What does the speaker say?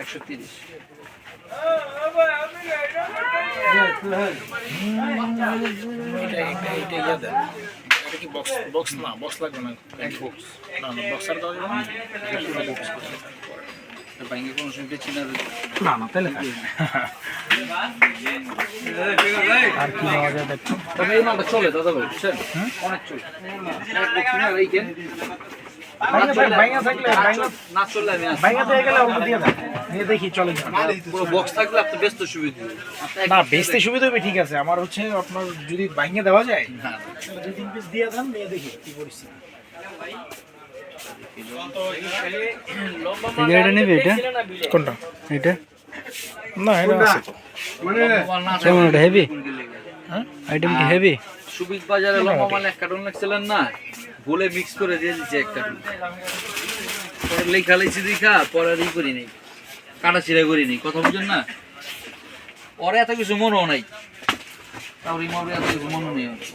একশো তিরিশ। Box box না বক্স লাগবে না বক্স না না বক্সার দেওয়া যাবে না কোনো সময় বেশি না না তাহলে আর কি নেওয়া যায় তবে এই মালটা চলে দাদা ভাই বুঝছেন? অনেক চলে। না চললে আমি আসি। বাইঙ্গা দিয়ে গেলে অল্প দিয়ে দেন নিয়ে দেখি চলে কিনা। পুরো বক্স থাকলে আপনি ব্যস্ত সুবিধা না বেচতে সুবিধা হবে ঠিক আছে। আমার হচ্ছে আপনার যদি বাইঙ্গা দেওয়া যায় হ্যাঁ। তাহলে দুই তিন পিস দিয়ে দেন নিয়ে দেখি কি পরিস্থিতি। এই নেবে এটা? কোনটা? এটা না এটা আছে। কেমন এটা হেভি হ্যাঁ? আইটেম কি হেভি সুবিক বাজারে লম্বা মাল এক কার্টুন লাগছিলেন না? বলে মিক্স করে দিয়ে দিচ্ছে একটা পরে লেখা লেখছি দেখা, পরে ই করি নাই। কাটা ছিঁড়া করি নাই, কথা বুঝেন না? পরে এত কিছু মনেও নাই। তারপর ইমামরে এত কিছু মনে নেই।